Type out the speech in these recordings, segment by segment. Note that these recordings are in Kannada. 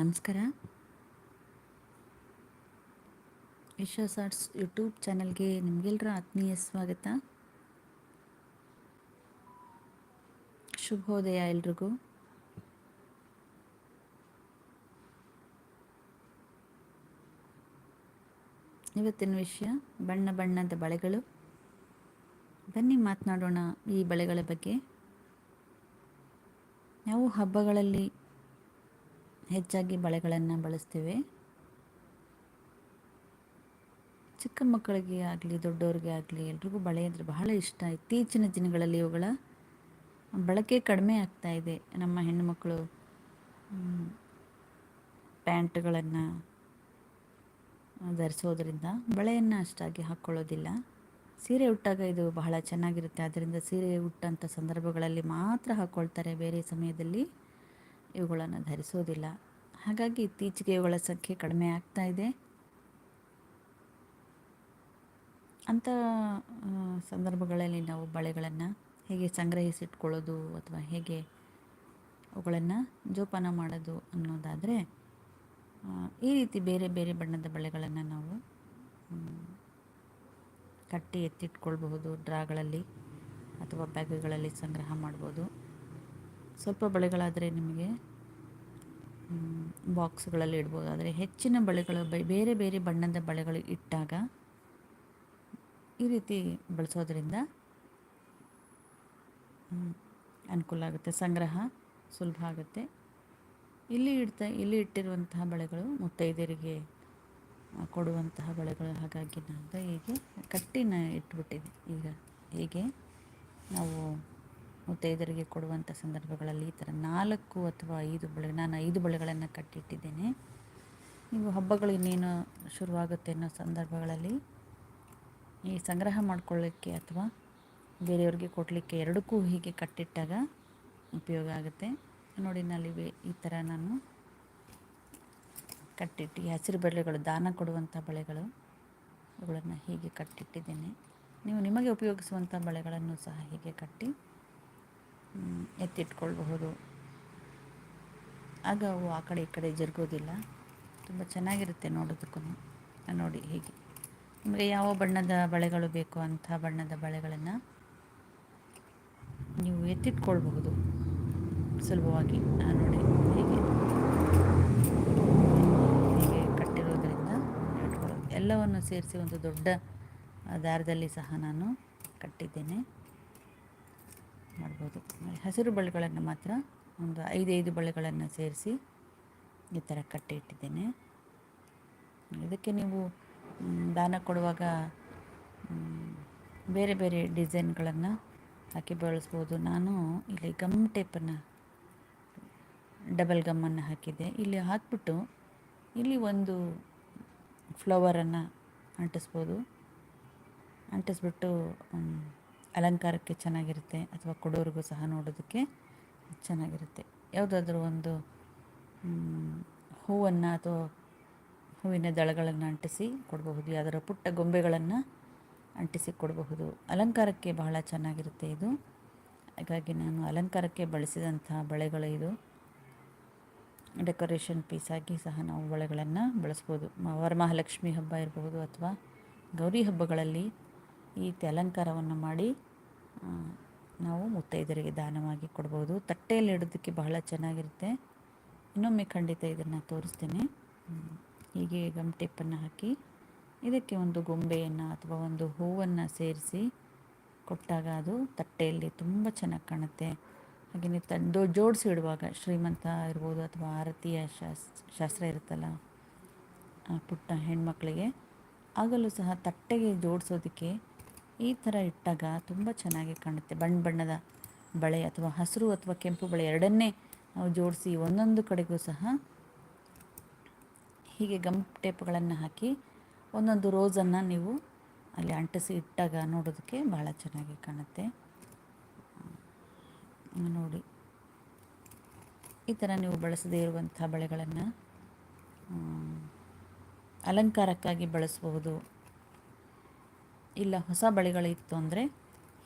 ನಮಸ್ಕಾರ. ವಿಶ್ವಾಸ್ ಆರ್ಟ್ಸ್ ಯೂಟ್ಯೂಬ್ ಚಾನಲ್ಗೆ ನಿಮಗೆಲ್ಲರ ಆತ್ಮೀಯ ಸ್ವಾಗತ. ಶುಭೋದಯ ಎಲ್ರಿಗೂ. ಇವತ್ತಿನ ವಿಷಯ, ಬಣ್ಣ ಬಣ್ಣದ ಬಳೆಗಳು. ಬನ್ನಿ ಮಾತನಾಡೋಣ ಈ ಬಳೆಗಳ ಬಗ್ಗೆ. ನಾವು ಹಬ್ಬಗಳಲ್ಲಿ ಹೆಚ್ಚಾಗಿ ಬಳೆಗಳನ್ನು ಬಳಸ್ತೇವೆ. ಚಿಕ್ಕ ಮಕ್ಕಳಿಗೆ ಆಗಲಿ, ದೊಡ್ಡವ್ರಿಗೆ ಆಗಲಿ, ಎಲ್ರಿಗೂ ಬಳೆ ಅಂದರೆ ಬಹಳ ಇಷ್ಟ. ಇತ್ತೀಚಿನ ದಿನಗಳಲ್ಲಿ ಇವುಗಳ ಬಳಕೆ ಕಡಿಮೆ ಆಗ್ತಾ ಇದೆ. ನಮ್ಮ ಹೆಣ್ಣುಮಕ್ಕಳು ಪ್ಯಾಂಟ್ಗಳನ್ನು ಧರಿಸೋದ್ರಿಂದ ಬಳೆಯನ್ನು ಅಷ್ಟಾಗಿ ಹಾಕ್ಕೊಳ್ಳೋದಿಲ್ಲ ಸೀರೆ ಉಟ್ಟಾಗ ಇದು ಬಹಳ ಚೆನ್ನಾಗಿರುತ್ತೆ. ಆದ್ದರಿಂದ ಸೀರೆ ಉಟ್ಟಂಥ ಸಂದರ್ಭಗಳಲ್ಲಿ ಮಾತ್ರ ಹಾಕ್ಕೊಳ್ತಾರೆ ಬೇರೆ ಸಮಯದಲ್ಲಿ ಇವುಗಳನ್ನು ಧರಿಸೋದಿಲ್ಲ ಹಾಗಾಗಿ ಇತ್ತೀಚೆಗೆ ಇವುಗಳ ಸಂಖ್ಯೆ ಕಡಿಮೆ ಆಗ್ತಾ ಇದೆ. ಅಂಥ ಸಂದರ್ಭಗಳಲ್ಲಿ ನಾವು ಬಳೆಗಳನ್ನು ಹೇಗೆ ಸಂಗ್ರಹಿಸಿಟ್ಕೊಳ್ಳೋದು ಅಥವಾ ಹೇಗೆ ಅವುಗಳನ್ನು ಜೋಪಾನ ಮಾಡೋದು ಅನ್ನೋದಾದರೆ ಈ ರೀತಿ ಬೇರೆ ಬೇರೆ ಬಣ್ಣದ ಬಳೆಗಳನ್ನು ನಾವು ಕಟ್ಟಿ ಎತ್ತಿಟ್ಕೊಳ್ಬಹುದು, ಡ್ರಾಗಳಲ್ಲಿ ಅಥವಾ ಬ್ಯಾಗ್ಗಳಲ್ಲಿ ಸಂಗ್ರಹ ಮಾಡ್ಬೋದು. ಸ್ವಲ್ಪ ಬಳೆಗಳಾದರೆ ನಿಮಗೆ ಬಾಕ್ಸ್ಗಳಲ್ಲಿ ಇಡ್ಬೋದು. ಆದರೆ ಹೆಚ್ಚಿನ ಬಳೆಗಳು ಬೇರೆ ಬೇರೆ ಬಣ್ಣದ ಬಳೆಗಳು ಇಟ್ಟಾಗ ಈ ರೀತಿ ಬಳಸೋದ್ರಿಂದ ಅನುಕೂಲ ಆಗುತ್ತೆ. ಸಂಗ್ರಹ ಸುಲಭ ಆಗುತ್ತೆ. ಇಲ್ಲಿ ಇಡ್ತಾ, ಇಲ್ಲಿ ಇಟ್ಟಿರುವಂತಹ ಬಳೆಗಳು ಮುತ್ತೈದೆಯರಿಗೆ ಕೊಡುವಂತಹ ಬಳೆಗಳು. ಹಾಗಾಗಿ ನಾನು ಹೀಗೆ ಕಟ್ಟಿನ ಇಟ್ಬಿಟ್ಟಿದೆ. ಈಗ ಹೀಗೆ ನಾವು ಮುತ್ತೈದರಿಗೆ ಕೊಡುವಂಥ ಸಂದರ್ಭಗಳಲ್ಲಿ ಈ ಥರ ನಾಲ್ಕು ಅಥವಾ ಐದು ಬಳೆ, ನಾನು ಐದು ಬಳೆಗಳನ್ನು ಕಟ್ಟಿಟ್ಟಿದ್ದೇನೆ. ನೀವು ಹಬ್ಬಗಳು ಇನ್ನೇನು ಶುರುವಾಗುತ್ತೆ ಅನ್ನೋ ಸಂದರ್ಭಗಳಲ್ಲಿ ಈ ಸಂಗ್ರಹ ಮಾಡ್ಕೊಳ್ಳಿಕ್ಕೆ ಅಥವಾ ಬೇರೆಯವ್ರಿಗೆ ಕೊಡಲಿಕ್ಕೆ ಎರಡಕ್ಕೂ ಹೀಗೆ ಕಟ್ಟಿಟ್ಟಾಗ ಉಪಯೋಗ ಆಗುತ್ತೆ. ನೋಡಿ ನಲ್ಲಿವೆ ಈ ಥರ ನಾನು ಕಟ್ಟಿಟ್ಟು ಹಸಿರು ಬಳೆಗಳು, ದಾನ ಕೊಡುವಂಥ ಬಳೆಗಳು ಅವುಗಳನ್ನು ಹೀಗೆ ಕಟ್ಟಿಟ್ಟಿದ್ದೇನೆ. ನೀವು ನಿಮಗೆ ಉಪಯೋಗಿಸುವಂಥ ಬಳೆಗಳನ್ನು ಸಹ ಹೀಗೆ ಕಟ್ಟಿ ಎತ್ತಿಟ್ಕೊಳ್ಬಹುದು. ಆಗ ಅವು ಆ ಕಡೆ ಈ ಕಡೆ ಜರುಗೋದಿಲ್ಲ. ತುಂಬ ಚೆನ್ನಾಗಿರುತ್ತೆ ನೋಡೋದಕ್ಕೂ ನೋಡಿ ಹೀಗೆ. ನಿಮಗೆ ಯಾವ ಬಣ್ಣದ ಬಳೆಗಳು ಬೇಕು ಅಂಥ ಬಣ್ಣದ ಬಳೆಗಳನ್ನು ನೀವು ಎತ್ತಿಟ್ಕೊಳ್ಬಹುದು. ಸುಲಭವಾಗಿ. ನೋಡಿ ಹೀಗೆ. ಹೀಗೆ ಕಟ್ಟಿರೋದ್ರಿಂದ ಎಲ್ಲವನ್ನು ಸೇರಿಸಿ ಒಂದು ದೊಡ್ಡ ದಾರದಲ್ಲಿ ಸಹ ನಾನು ಕಟ್ಟಿದ್ದೇನೆ. ಮಾಡ್ಬೋದು. ಹಸಿರು ಬಳೆಗಳನ್ನು ಮಾತ್ರ ಒಂದು ಐದೈದು ಬಳೆಗಳನ್ನು ಸೇರಿಸಿ ಈ ಥರ ಕಟ್ಟಿ ಇಟ್ಟಿದ್ದೇನೆ ಇದಕ್ಕೆ ನೀವು ದಾನ ಕೊಡುವಾಗ ಬೇರೆ ಬೇರೆ ಡಿಸೈನ್ಗಳನ್ನು ಹಾಕಿ ಬಳಸ್ಬೋದು. ನಾನು ಇಲ್ಲಿ ಗಮ್ ಟೇಪನ್ನು, ಡಬಲ್ ಗಮ್ಮನ್ನು ಹಾಕಿದ್ದೆ. ಇಲ್ಲಿ ಹಾಕಿಬಿಟ್ಟು ಇಲ್ಲಿ ಒಂದು ಫ್ಲವರನ್ನು ಅಂಟಿಸ್ಬೋದು. ಅಂಟಿಸ್ಬಿಟ್ಟು ಅಲಂಕಾರಕ್ಕೆ ಚೆನ್ನಾಗಿರುತ್ತೆ ಅಥವಾ ಕೊಡೋರಿಗೂ ಸಹ ನೋಡೋದಕ್ಕೆ ಚೆನ್ನಾಗಿರುತ್ತೆ. ಯಾವುದಾದ್ರೂ ಒಂದು ಹೂವನ್ನು ಅಥವಾ ಹೂವಿನ ದಳಗಳನ್ನು ಅಂಟಿಸಿ ಕೊಡಬಹುದು. ಯಾವುದರ ಪುಟ್ಟ ಗೊಂಬೆಗಳನ್ನು ಅಂಟಿಸಿ ಕೊಡಬಹುದು. ಅಲಂಕಾರಕ್ಕೆ ಬಹಳ ಚೆನ್ನಾಗಿರುತ್ತೆ ಇದು. ಹಾಗಾಗಿ ನಾನು ಅಲಂಕಾರಕ್ಕೆ ಬಳಸಿದಂಥ ಬಳೆಗಳು ಇದು. ಡೆಕೋರೇಷನ್ ಪೀಸಾಗಿ ಸಹ ನಾವು ಬಳೆಗಳನ್ನು ಬಳಸ್ಬೋದು. ವರಮಹಾಲಕ್ಷ್ಮಿ ಹಬ್ಬ ಇರಬಹುದು ಅಥವಾ ಗೌರಿ ಹಬ್ಬಗಳಲ್ಲಿ ಈ ಅಲಂಕಾರವನ್ನು ಮಾಡಿ ನಾವು ಮುತ್ತೈದರಿಗೆ ದಾನವಾಗಿ ಕೊಡ್ಬೋದು. ತಟ್ಟೆಯಲ್ಲಿ ಇಡೋದಕ್ಕೆ ಬಹಳ ಚೆನ್ನಾಗಿರುತ್ತೆ. ಇನ್ನೊಮ್ಮೆ ಖಂಡಿತ ಇದನ್ನು ತೋರಿಸ್ತೇನೆ. ಹೀಗೆ ಗಮ್ ಟೇಪನ್ನು ಹಾಕಿ, ಇದಕ್ಕೆ ಒಂದು ಗೊಂಬೆಯನ್ನು ಅಥವಾ ಒಂದು ಹೂವನ್ನು ಸೇರಿಸಿ ಕೊಟ್ಟಾಗ ಅದು ತಟ್ಟೆಯಲ್ಲಿ ತುಂಬ ಚೆನ್ನಾಗಿ ಕಾಣುತ್ತೆ. ಹಾಗೆಯೇ ತಂದು ಜೋಡಿಸಿ ಇಡುವಾಗ, ಶ್ರೀಮಂತ ಇರ್ಬೋದು ಅಥವಾ ಆರತಿಯ ಶಾಸ್ತ್ರ ಇರುತ್ತಲ್ಲ ಪುಟ್ಟ ಹೆಣ್ಮಕ್ಳಿಗೆ, ಆಗಲೂ ಸಹ ತಟ್ಟೆಗೆ ಜೋಡಿಸೋದಕ್ಕೆ ಈ ಥರ ಇಟ್ಟಾಗ ತುಂಬ ಚೆನ್ನಾಗಿ ಕಾಣುತ್ತೆ. ಬಣ್ಣ ಬಣ್ಣದ ಬಳೆ ಅಥವಾ ಹಸಿರು ಅಥವಾ ಕೆಂಪು ಬಳೆ ಎರಡನ್ನೇ ನಾವು ಜೋಡಿಸಿ ಒಂದೊಂದು ಕಡೆಗೂ ಸಹ ಹೀಗೆ ಗಮ್ ಟೇಪ್ಗಳನ್ನು ಹಾಕಿ ಒಂದೊಂದು ರೋಸನ್ನು ನೀವು ಅಲ್ಲಿ ಅಂಟಿಸಿ ಇಟ್ಟಾಗ ನೋಡೋದಕ್ಕೆ ಭಾಳ ಚೆನ್ನಾಗಿ ಕಾಣುತ್ತೆ. ನೋಡಿ. ಈ ಥರ ನೀವು ಬಳಸದೇ ಇರುವಂಥ ಬಳೆಗಳನ್ನು ಅಲಂಕಾರಕ್ಕಾಗಿ ಬಳಸಬಹುದು. ಇಲ್ಲ ಹೊಸ ಬಳೆಗಳಿತ್ತು ಅಂದರೆ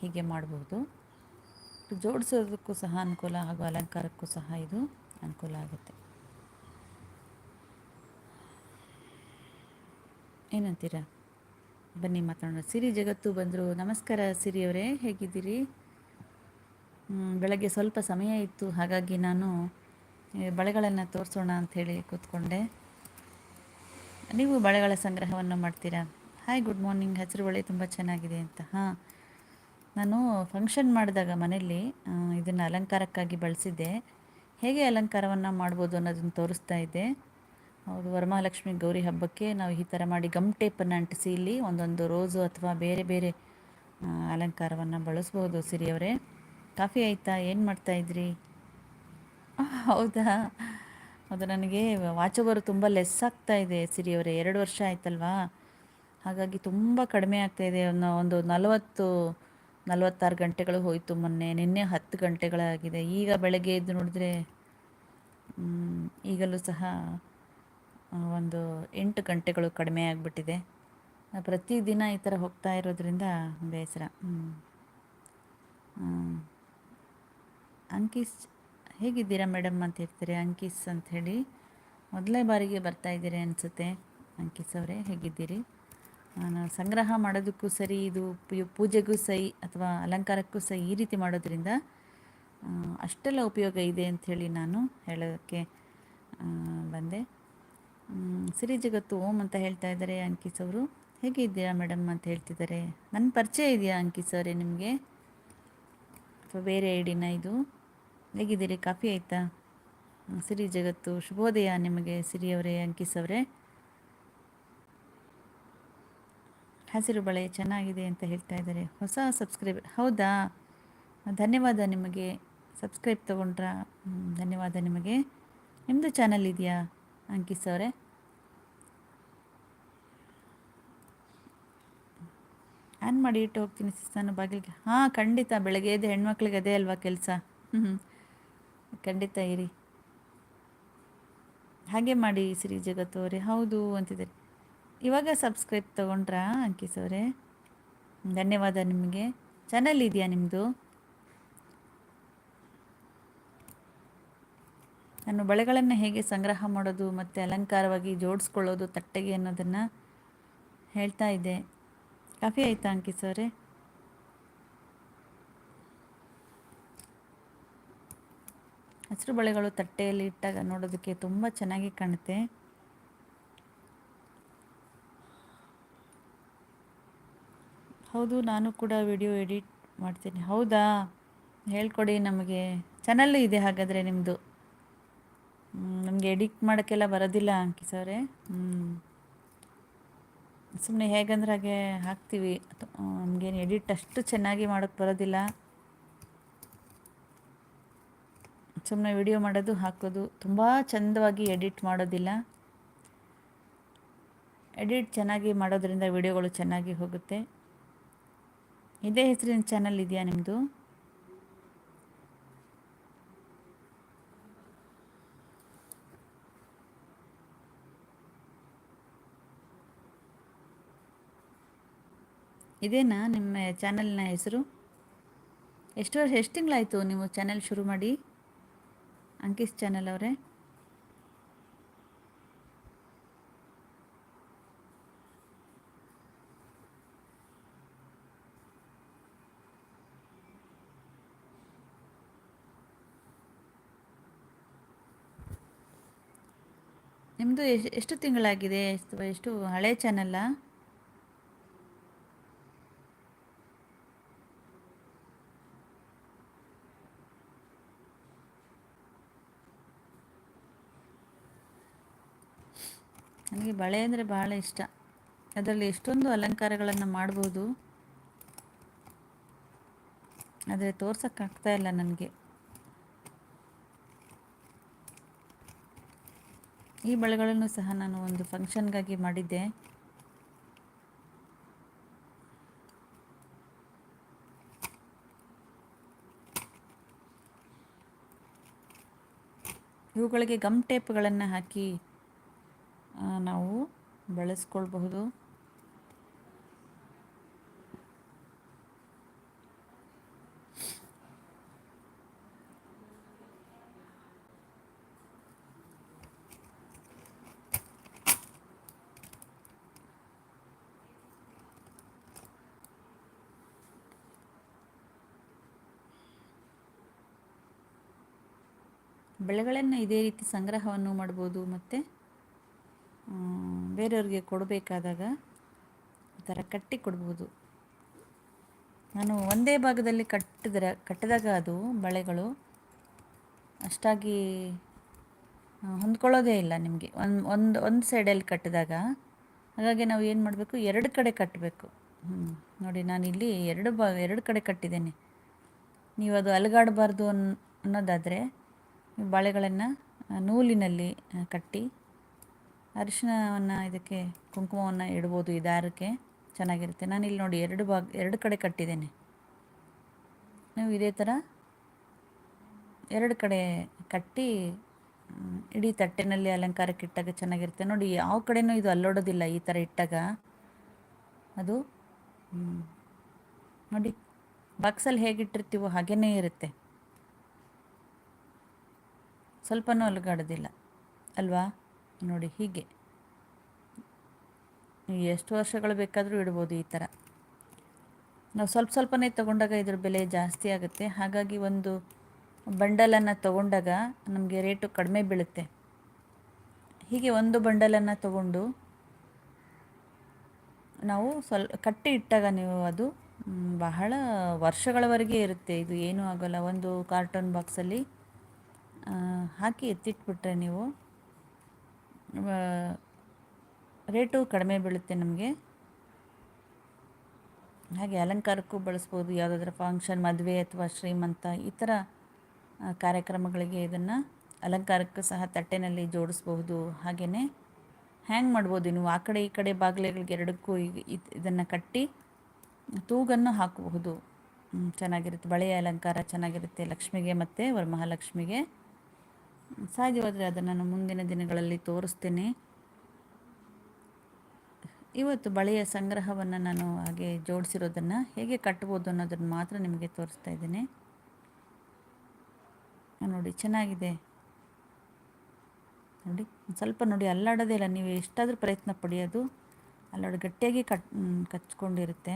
ಹೀಗೆ ಮಾಡ್ಬೋದು. ಜೋಡಿಸೋದಕ್ಕೂ ಸಹ ಅನುಕೂಲ ಹಾಗೂ ಅಲಂಕಾರಕ್ಕೂ ಸಹ ಇದು ಅನುಕೂಲ ಆಗುತ್ತೆ. ಏನಂತೀರಾ? ಬನ್ನಿ ಮಾತಾಡೋಣ. ಸಿರಿ ಜಗತ್ತು ಬಂದರು. ನಮಸ್ಕಾರ ಸಿರಿಯವರೇ, ಹೇಗಿದ್ದೀರಿ? ಬೆಳಗ್ಗೆ ಸ್ವಲ್ಪ ಸಮಯ ಇತ್ತು. ಹಾಗಾಗಿ ನಾನು ಬಳೆಗಳನ್ನು ತೋರಿಸೋಣ ಅಂಥೇಳಿ ಕೂತ್ಕೊಂಡೆ. ನೀವು ಬಳೆಗಳ ಸಂಗ್ರಹವನ್ನು ಮಾಡ್ತೀರಾ? ಹಾಯ್ ಗುಡ್ ಮಾರ್ನಿಂಗ್ ಹಸಿರು ಬಳೆ ತುಂಬ ಚೆನ್ನಾಗಿದೆ ಅಂತ. ಹಾಂ. ನಾನು ಫಂಕ್ಷನ್ ಮಾಡಿದಾಗ ಮನೆಯಲ್ಲಿ ಇದನ್ನು ಅಲಂಕಾರಕ್ಕಾಗಿ ಬಳಸಿದ್ದೆ. ಹೇಗೆ ಅಲಂಕಾರವನ್ನು ಮಾಡ್ಬೋದು ಅನ್ನೋದನ್ನು ತೋರಿಸ್ತಾ ಇದ್ದೆ. ಹೌದು, ವರಮಹಾಲಕ್ಷ್ಮಿ ಗೌರಿ ಹಬ್ಬಕ್ಕೆ ನಾವು ಈ ಥರ ಮಾಡಿ ಗಮ್ ಟೇಪನ್ನು ಅಂಟಿಸಿ ಇಲ್ಲಿ ಒಂದೊಂದು ರೋಸು ಅಥವಾ ಬೇರೆ ಬೇರೆ ಅಲಂಕಾರವನ್ನು ಬಳಸ್ಬೋದು ಸಿರಿಯವರೇ. ಕಾಫಿ ಆಯಿತಾ? ಏನು ಮಾಡ್ತಾ ಇದ್ರಿ? ಹೌದಾ? ಹೌದು ನನಗೆ ವಾಚ್ ತುಂಬ ಲೆಸ್ ಆಗ್ತಾ ಇದೆ ಸಿರಿಯವರೇ. ಎರಡು ವರ್ಷ ಆಯ್ತಲ್ವಾ? ಹಾಗಾಗಿ ತುಂಬ ಕಡಿಮೆ ಆಗ್ತಾ ಇದೆ ಒಂದು ನಲವತ್ತು, ನಲವತ್ತಾರು ಗಂಟೆಗಳು ಹೋಯಿತು ಮೊನ್ನೆ, ನಿನ್ನೆ ಹತ್ತು ಗಂಟೆಗಳಾಗಿದೆ ಈಗ ಬೆಳಗ್ಗೆ ಎದ್ದು ನೋಡಿದ್ರೆ ಈಗಲೂ ಸಹ ಒಂದು ಎಂಟು ಗಂಟೆಗಳು ಕಡಿಮೆ ಆಗಿಬಿಟ್ಟಿದೆ. ಪ್ರತಿದಿನ ಈ ಥರ ಹೋಗ್ತಾ ಇರೋದ್ರಿಂದ ಬೇಸರ. ಅಂಕಿಸ್, ಹೇಗಿದ್ದೀರಾ ಮೇಡಮ್ ಅಂತ ಹೇಳ್ತಾರೆ, ಅಂಕಿಸ್ ಅಂತ ಹೇಳಿ. ಮೊದಲನೇ ಬಾರಿಗೆ ಬರ್ತಾ ಇದ್ದೀರಿ ಅನಿಸುತ್ತೆ, ಅಂಕಿಸ್ ಅವರೇ, ಹೇಗಿದ್ದೀರಿ? ಸಂಗ್ರಹ ಮಾಡೋದಕ್ಕೂ ಸರಿ, ಇದು ಪೂಜೆಗೂ ಸೈ ಅಥವಾ ಅಲಂಕಾರಕ್ಕೂ ಸೈ ಈ ರೀತಿ ಮಾಡೋದ್ರಿಂದ ಅಷ್ಟೆಲ್ಲ ಉಪಯೋಗ ಇದೆ ಅಂಥೇಳಿ ನಾನು ಹೇಳೋದಕ್ಕೆ ಬಂದೆ. ಸಿರಿ ಜಗತ್ತು ಓಂ ಅಂತ ಹೇಳ್ತಾ ಇದ್ದಾರೆ ಅಂಕಿಸ್ ಅವರು. ಹೇಗಿದ್ದೀರಾ ಮೇಡಮ್ ಅಂತ ಹೇಳ್ತಿದ್ದಾರೆ? ನನ್ನ ಪರಿಚಯ ಇದೆಯಾ ಅಂಕಿಸ್ ಅವರೇ ನಿಮಗೆ? ಅಥವಾ ಬೇರೆ ಐಡಿನ ಇದು? ಹೇಗಿದ್ದೀರಿ? ಕಾಫಿ ಆಯಿತಾ? ಸಿರಿ ಜಗತ್ತು ಶುಭೋದಯ ನಿಮಗೆ, ಸಿರಿಯವರೇ ಅಂಕಿಸ್ ಅವರೇ. ಹಸಿರು ಬಳೆ ಚೆನ್ನಾಗಿದೆ ಅಂತ ಹೇಳ್ತಾ ಇದ್ದಾರೆ. ಹೊಸ ಸಬ್ಸ್ಕ್ರೈಬ್ ಹೌದಾ? ಧನ್ಯವಾದ ನಿಮಗೆ. ಸಬ್ಸ್ಕ್ರೈಬ್ ತೊಗೊಂಡ್ರಾ ಧನ್ಯವಾದ ನಿಮಗೆ. ನಿಮ್ಮದು ಚಾನಲ್ ಇದೆಯಾ ಅಂಕಿಸ್ ಅವರೇ ಆನ್ ಮಾಡಿ ಇಟ್ಟು ಹೋಗ್ತೀನಿ ಸಿಸ್ತಾನು ಬಾಗಿಲಿಗೆ. ಹಾಂ, ಖಂಡಿತ. ಬೆಳಗ್ಗೆ ಎದ್ದು ಹೆಣ್ಮಕ್ಳಿಗೆ ಅದೇ ಅಲ್ವಾ ಕೆಲಸ? ಹ್ಞೂ ಖಂಡಿತ ಇರಿ. ಹಾಗೆ ಮಾಡಿ ಸಿರಿ ಜಗತ್ತು ಅವರೇ. ಹೌದು ಅಂತಿದ್ದಾರೆ. ಇವಾಗ ಸಬ್ಸ್ಕ್ರೈಬ್ ತೊಗೊಂಡ್ರಾ ಅಂಕಿಸ್ ಅವರೇ? ಧನ್ಯವಾದ ನಿಮಗೆ. ಚಾನಲ್ ಇದೆಯಾ ನಿಮ್ಮದು ನಾನು ಬಳೆಗಳನ್ನು ಹೇಗೆ ಸಂಗ್ರಹ ಮಾಡೋದು ಮತ್ತು ಅಲಂಕಾರವಾಗಿ ಜೋಡಿಸ್ಕೊಳ್ಳೋದು ತಟ್ಟೆಗೆ ಅನ್ನೋದನ್ನು ಹೇಳ್ತಾ ಇದ್ದೆ. ಕಾಫಿ ಆಯಿತಾ ಅಂಕಿಸ್ ಅವರೇ? ಹಸಿರು ಬಳೆಗಳು ತಟ್ಟೆಯಲ್ಲಿ ಇಟ್ಟಾಗ ನೋಡೋದಕ್ಕೆ ತುಂಬ ಚೆನ್ನಾಗಿ ಕಾಣುತ್ತೆ. ಹೌದು, ನಾನು ಕೂಡ ವಿಡಿಯೋ ಎಡಿಟ್ ಮಾಡ್ತೀನಿ. ಹೌದಾ? ಹೇಳ್ಕೊಡಿ ನಮಗೆ. ಚಾನಲ್ಲು ಇದೆ ಹಾಗಾದರೆ ನಿಮ್ಮದು ನಮಗೆ ಎಡಿಟ್ ಮಾಡೋಕ್ಕೆಲ್ಲ ಬರೋದಿಲ್ಲ ಅಂಕಿ ಹ್ಞೂ ಸುಮ್ಮನೆ ಹೇಗಂದ್ರೆ ಹಾಗೆ ಹಾಕ್ತೀವಿ. ನಮಗೇನು ಎಡಿಟ್ ಅಷ್ಟು ಚೆನ್ನಾಗಿ ಮಾಡೋಕ್ಕೆ ಬರೋದಿಲ್ಲ. ಸುಮ್ಮನೆ ವಿಡಿಯೋ ಮಾಡೋದು, ಹಾಕೋದು ತುಂಬ ಚಂದವಾಗಿ ಎಡಿಟ್ ಮಾಡೋದಿಲ್ಲ. ಎಡಿಟ್ ಚೆನ್ನಾಗಿ ಮಾಡೋದ್ರಿಂದ ವಿಡಿಯೋಗಳು ಚೆನ್ನಾಗಿ ಹೋಗುತ್ತೆ. ಇದೇ ಹೆಸರಿನ ಚಾನಲ್ ಇದೆಯಾ ನಿಮ್ಮದು ಇದೇನಾ ನಿಮ್ಮ ಚಾನಲ್ನ ಹೆಸರು? ಎಷ್ಟು ವರ್ಷ, ಎಷ್ಟು ತಿಂಗಳಾಯಿತು ನೀವು ಚಾನಲ್ ಶುರು ಮಾಡಿ? ಅಂಕಿಸ್ ಚಾನಲ್ ಅವರೇ. ನಿಮ್ಮದು ಎಷ್ಟು ತಿಂಗಳಾಗಿದೆ? ಎಷ್ಟು ಎಷ್ಟು ಹಳೆ ಚಾನಲ್ಲ ನನಗೆ ಬಳೆ ಅಂದರೆ ಭಾಳ ಇಷ್ಟ. ಅದರಲ್ಲಿ ಎಷ್ಟೊಂದು ಅಲಂಕಾರಗಳನ್ನು ಮಾಡ್ಬೋದು. ಆದರೆ ತೋರ್ಸೋಕ್ಕಾಗ್ತಾ ಇಲ್ಲ ನನಗೆ. ಈ ಬಳೆಗಳನ್ನು ಸಹ ನಾನು ಒಂದು ಫಂಕ್ಷನ್ಗಾಗಿ ಮಾಡಿದ್ದೆ. ಇವುಗಳಿಗೆ ಗಮ್ ಟೇಪ್ಗಳನ್ನು ಹಾಕಿ ನಾವು ಬಳಸ್ಕೊಳ್ಬಹುದು. ಬೆಳೆಗಳನ್ನು ಇದೇ ರೀತಿ ಸಂಗ್ರಹವನ್ನು ಮಾಡ್ಬೋದು ಮತ್ತು ಬೇರೆಯವ್ರಿಗೆ ಕೊಡಬೇಕಾದಾಗ ಈ ಥರ ಕಟ್ಟಿ ಕೊಡ್ಬೋದು. ನಾನು ಒಂದೇ ಭಾಗದಲ್ಲಿ ಕಟ್ಟಿದ್ರೆ, ಕಟ್ಟಿದಾಗ ಅದು ಬಳೆಗಳು ಅಷ್ಟಾಗಿ ಹೊಂದ್ಕೊಳ್ಳೋದೇ ಇಲ್ಲ ನಿಮಗೆ. ಒಂದು ಒಂದು ಒಂದು ಸೈಡಲ್ಲಿ ಕಟ್ಟಿದಾಗ ಹಾಗಾಗಿ ನಾವು ಏನು ಮಾಡಬೇಕು, ಎರಡು ಕಡೆ ಕಟ್ಟಬೇಕು ಹ್ಞೂ ನೋಡಿ ಇಲ್ಲಿ ಎರಡು ಬ, ಎರಡು ಕಡೆ ಕಟ್ಟಿದ್ದೇನೆ. ನೀವು ಅದು ಅಲುಗಾಡಬಾರ್ದು ಅನ್, ಅನ್ನೋದಾದರೆ ಬಾಳೆಗಳನ್ನು ನೂಲಿನಲ್ಲಿ ಕಟ್ಟಿ ಅರಿಶಿನವನ್ನು ಇದಕ್ಕೆ ಕುಂಕುಮವನ್ನು ಇಡ್ಬೋದು ಈ ದಾರಕ್ಕೆ. ಚೆನ್ನಾಗಿರುತ್ತೆ. ಇಲ್ಲಿ ನೋಡಿ ಎರಡು ಭಾಗ, ಎರಡು ಕಡೆ ಕಟ್ಟಿದ್ದೇನೆ. ನೀವು ಇದೇ ಥರ ಎರಡು ಕಡೆ ಕಟ್ಟಿ ಇಡೀ ತಟ್ಟೆನಲ್ಲಿ ಅಲಂಕಾರಕ್ಕೆ ಇಟ್ಟಾಗ ಚೆನ್ನಾಗಿರುತ್ತೆ. ನೋಡಿ, ಯಾವ ಕಡೆನೂ ಇದು ಅಲ್ಲೋಡೋದಿಲ್ಲ ಈ ಥರ ಇಟ್ಟಾಗ. ಅದು ನೋಡಿ, ಬಾಕ್ಸಲ್ಲಿ ಹೇಗಿಟ್ಟಿರ್ತೀವೋ ಹಾಗೇನೇ ಇರುತ್ತೆ. ಸ್ವಲ್ಪನೂ ಅಲುಗಾಡೋದಿಲ್ಲ. ಅಲ್ವಾ? ನೋಡಿ ಹೀಗೆ. ಎಷ್ಟು ವರ್ಷಗಳು ಬೇಕಾದರೂ ಇಡ್ಬೋದು ಈ ಥರ. ನಾವು ಸ್ವಲ್ಪ ಸ್ವಲ್ಪನೇ ತೊಗೊಂಡಾಗ ಇದ್ರ ಬೆಲೆ ಜಾಸ್ತಿ ಆಗುತ್ತೆ. ಹಾಗಾಗಿ ಒಂದು ಬಂಡಲನ್ನು ತೊಗೊಂಡಾಗ ನಮಗೆ ರೇಟು ಕಡಿಮೆ ಬೀಳುತ್ತೆ. ಹೀಗೆ ಒಂದು ಬಂಡಲನ್ನು ತಗೊಂಡು ನಾವು ಸ್ವಲ್ಪ ಕಟ್ಟಿ ಇಟ್ಟಾಗ ನೀವು ಅದು ಬಹಳ ವರ್ಷಗಳವರೆಗೆ ಇರುತ್ತೆ. ಇದು ಏನೂ ಆಗೋಲ್ಲ. ಒಂದು ಕಾರ್ಟೂನ್ ಬಾಕ್ಸಲ್ಲಿ ಹಾಕಿ ಎತ್ತಿಟ್ಬಿಟ್ರೆ ನೀವು ರೇಟು ಕಡಿಮೆ ಬೀಳುತ್ತೆ ನಮಗೆ. ಹಾಗೆ ಅಲಂಕಾರಕ್ಕೂ ಬಳಸ್ಬೋದು, ಯಾವುದಾದ್ರೂ ಫಂಕ್ಷನ್ ಮದುವೆ ಅಥವಾ ಶ್ರೀಮಂತ, ಈ ಥರ ಕಾರ್ಯಕ್ರಮಗಳಿಗೆ ಇದನ್ನು ಅಲಂಕಾರಕ್ಕೂ ಸಹ ತಟ್ಟೆನಲ್ಲಿ ಜೋಡಿಸ್ಬಹುದು. ಹಾಗೆಯೇ ಹ್ಯಾಂಗ್ ಮಾಡ್ಬೋದು. ನೀವು ಆ ಕಡೆ ಈ ಕಡೆ ಬಾಗಿಲುಗಳಿಗೆ ಎರಡಕ್ಕೂ ಇದನ್ನು ಕಟ್ಟಿ ತೂಗನ್ನು ಹಾಕಬಹುದು. ಚೆನ್ನಾಗಿರುತ್ತೆ. ಬಳೆಯ ಅಲಂಕಾರ ಚೆನ್ನಾಗಿರುತ್ತೆ. ಲಕ್ಷ್ಮಿಗೆ ಮತ್ತು ವರಮಹಾಲಕ್ಷ್ಮಿಗೆ. ಸಾಧ್ಯವಾದರೆ ಅದನ್ನು ನಾನು ಮುಂದಿನ ದಿನಗಳಲ್ಲಿ ತೋರಿಸ್ತೇನೆ. ಇವತ್ತು ಬಳೆಯ ಸಂಗ್ರಹವನ್ನು ನಾನು ಹಾಗೆ ಜೋಡಿಸಿರೋದನ್ನು ಹೇಗೆ ಕಟ್ಬೋದು ಅನ್ನೋದನ್ನು ಮಾತ್ರ ನಿಮಗೆ ತೋರಿಸ್ತಾ ಇದ್ದೇನೆ. ನೋಡಿ, ಚೆನ್ನಾಗಿದೆ. ನೋಡಿ, ಸ್ವಲ್ಪ ನೋಡಿ, ಅಲ್ಲಾಡೋದೇ ಇಲ್ಲ. ನೀವು ಎಷ್ಟಾದರೂ ಪ್ರಯತ್ನ ಪಡೆಯೋದು ಅಲ್ಲಾಡೋ ಗಟ್ಟಿಯಾಗಿ ಕಟ್ ಕಚ್ಕೊಂಡಿರುತ್ತೆ.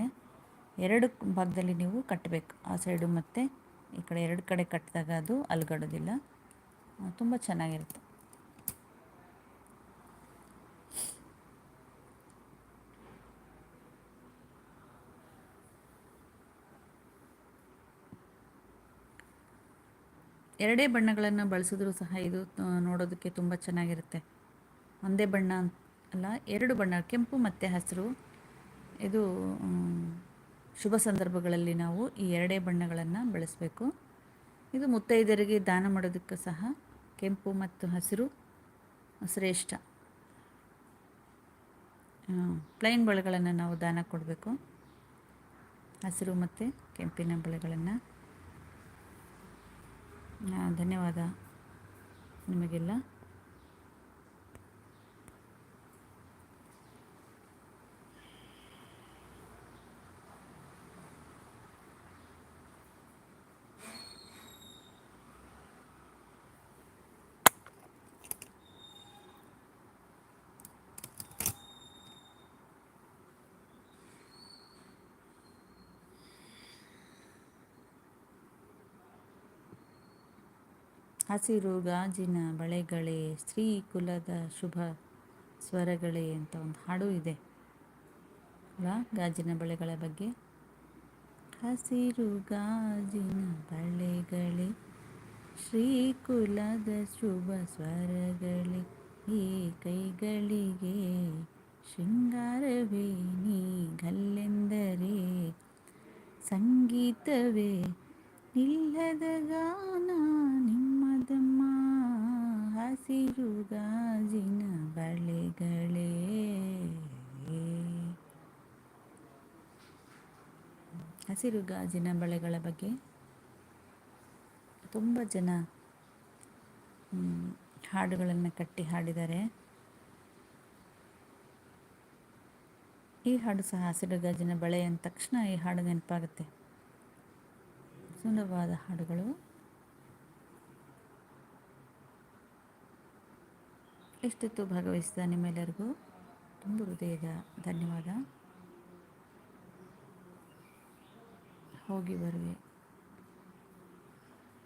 ಎರಡು ಭಾಗದಲ್ಲಿ ನೀವು ಕಟ್ಟಬೇಕು. ಆ ಸೈಡು ಮತ್ತು ಈ ಕಡೆ ಎರಡು ಕಡೆ ಕಟ್ಟಿದಾಗ ಅದು ಅಲ್ಗಡೋದಿಲ್ಲ. ತುಂಬ ಚೆನ್ನಾಗಿರುತ್ತೆ. ಎರಡೇ ಬಣ್ಣಗಳನ್ನು ಬಳಸಿದ್ರೂ ಸಹ ಇದು ನೋಡೋದಕ್ಕೆ ತುಂಬ ಚೆನ್ನಾಗಿರುತ್ತೆ. ಒಂದೇ ಬಣ್ಣ ಅಲ್ಲ, ಎರಡು ಬಣ್ಣ, ಕೆಂಪು ಮತ್ತು ಹಸಿರು. ಇದು ಶುಭ ಸಂದರ್ಭಗಳಲ್ಲಿ ನಾವು ಈ ಎರಡೇ ಬಣ್ಣಗಳನ್ನು ಬಳಸಬೇಕು. ಇದು ಮುತ್ತೈದರಿಗೆ ದಾನ ಮಾಡೋದಕ್ಕೆ ಸಹ ಕೆಂಪು ಮತ್ತು ಹಸಿರು ಶ್ರೇಷ್ಠ. ಪ್ಲೈನ್ ಬಳೆಗಳನ್ನು ನಾವು ದಾನ ಕೊಡಬೇಕು. ಹಸಿರು ಮತ್ತು ಕೆಂಪಿನ ಬಳೆಗಳನ್ನು. ಧನ್ಯವಾದ ನಿಮಗೆಲ್ಲ. ಹಸಿರು ಗಾಜಿನ ಬಳೆಗಳೇ, ಸ್ತ್ರೀ ಕುಲದ ಶುಭ ಸ್ವರಗಳೇ ಅಂತ ಒಂದು ಹಾಡು ಇದೆ ಅಲ್ಲ, ಗಾಜಿನ ಬಳೆಗಳ ಬಗ್ಗೆ. ಹಸಿರು ಗಾಜಿನ ಬಳೆಗಳೇ ಶ್ರೀಕುಲದ ಶುಭ ಸ್ವರಗಳೇ, ಈ ಕೈಗಳಿಗೆ ಶೃಂಗಾರವೇ, ನೀ ಗಲ್ಲೆಂದರೆ ಸಂಗೀತವೇ, ನಿಲ್ಲದ ಗಾನ ಹಸಿರು ಗಾಜಿನ ಬಳೆಗಳೇ ಹಸಿರು ಗಾಜಿನ ಬಳೆಗಳ ಬಗ್ಗೆ ತುಂಬ ಜನ ಹಾಡುಗಳನ್ನು ಕಟ್ಟಿ ಹಾಡಿದ್ದಾರೆ. ಈ ಹಾಡು ಸಹ ಹಸಿರು ಗಾಜಿನ ಬಳೆ ಅಂದ ತಕ್ಷಣ ಈ ಹಾಡು ನೆನಪಾಗುತ್ತೆ. ಸುಂದರವಾದ ಹಾಡುಗಳು. ಎಷ್ಟೊತ್ತು ಭಾಗವಹಿಸಿದ ನಿಮ್ಮೆಲ್ಲರಿಗೂ ತುಂಬ ಹೃದಯದ ಧನ್ಯವಾದ. ಹೋಗಿ ಬರುವೆ.